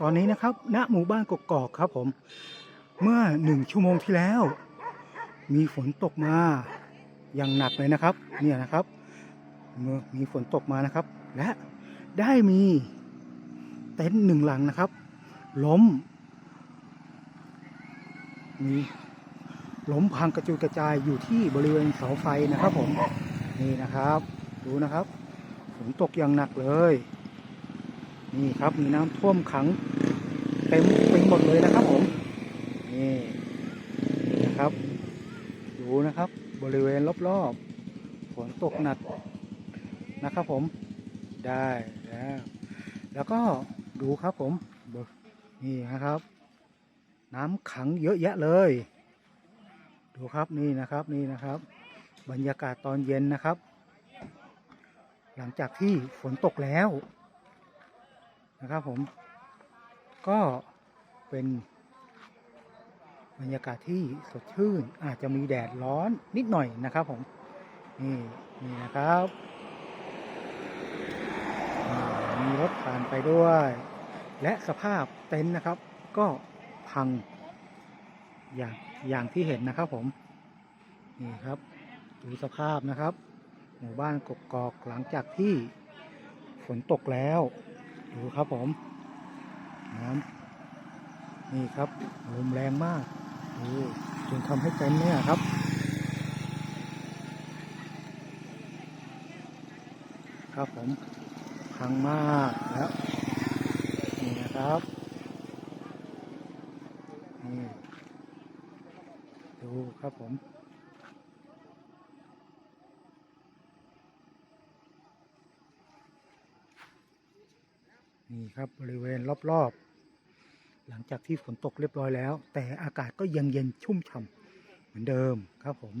ตอนนี้นะครับณหมู่บ้านกกอกครับผม เมื่อหนึ่งชั่วโมงที่แล้ว มีฝนตกมาอย่างหนักเลยนะครับ เนี่ยนะครับเมื่อมีฝนตกมานะครับ และได้มีเต็นท์หนึ่งหลังนะครับ ล้ม มีล้มพังกระจุยกระจายอยู่ที่บริเวณเสาไฟนะครับผม นี่นะครับ ดูนะครับ ฝนตกอย่างหนักเลย นี่ครับมีน้ำท่วมขังเต็มไปหมดเลยนะครับผมนี่นะครับดูนะครับบริเวณรอบๆฝนตกหนักนะครับผมได้แล้วแล้วก็ดูครับผมนี่นะครับ น้ำขังเยอะแยะเลย ดูครับนี่นะครับนี่นะครับ บรรยากาศตอนเย็นนะครับ หลังจากที่ฝนตกแล้ว นะครับผม ก็เป็น บรรยากาศที่สดชื่น อาจจะมีแดดร้อนนิดหน่อยนะครับผม นี่นี่นะครับมีรถผ่านไปด้วย และสภาพเต็นท์นะครับ ก็พังอย่างอย่างที่เห็นนะครับผม นี่ครับ ดูสภาพนะครับ หมู่บ้านกกอกหลังจากที่ฝนตกแล้ว ดูครับผมน้ำนี่ครับลมแรงมากดูจนทำให้เต็นท์เนี่ยครับ ครับผมพังมากแล้ว นี่นะครับนี่ดูครับผม นี่ครับบริเวณรอบๆ หลังจากที่ฝนตกเรียบร้อยแล้ว แต่อากาศก็ยังเย็นชุ่มฉ่ำเหมือนเดิมครับผม